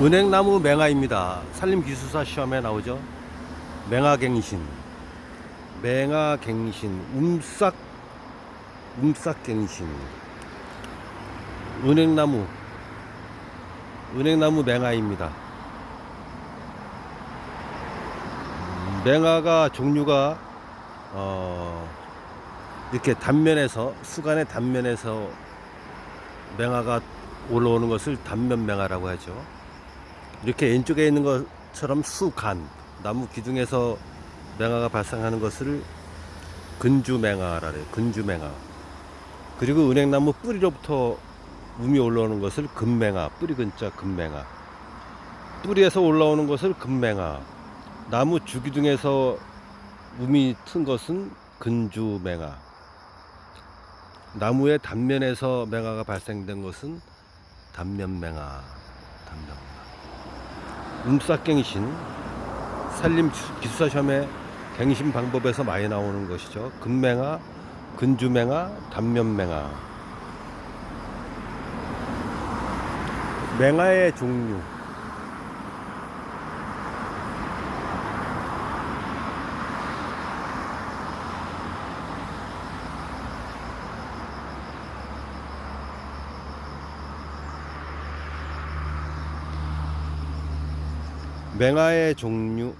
은행나무 맹아입니다. 산림기술사 시험에 나오죠. 맹아갱신, 맹아갱신, 움싹, 움싹갱신. 은행나무, 은행나무 맹아입니다. 음, 맹아가 종류가 어, 이렇게 단면에서 수간의 단면에서 맹아가 올라오는 것을 단면맹아라고 하죠. 이렇게 왼쪽에 있는 것처럼 수간 나무 기둥에서 맹아가 발생하는 것을 근주맹아라 그래요. 근주맹아. 그리고 은행나무 뿌리로부터 움이 올라오는 것을 금맹아, 뿌리 근자 금맹아. 뿌리에서 올라오는 것을 금맹아. 나무 주기둥에서 움이 튼 것은 근주맹아. 나무의 단면에서 맹아가 발생된 것은 단면맹아. 단면맹아. 움싹갱신 산림 기술사 시험에 갱신 방법에서 많이 나오는 것이죠. 금맹아, 근주맹아, 단면맹아. 맹아의 종류. 맹아의 종류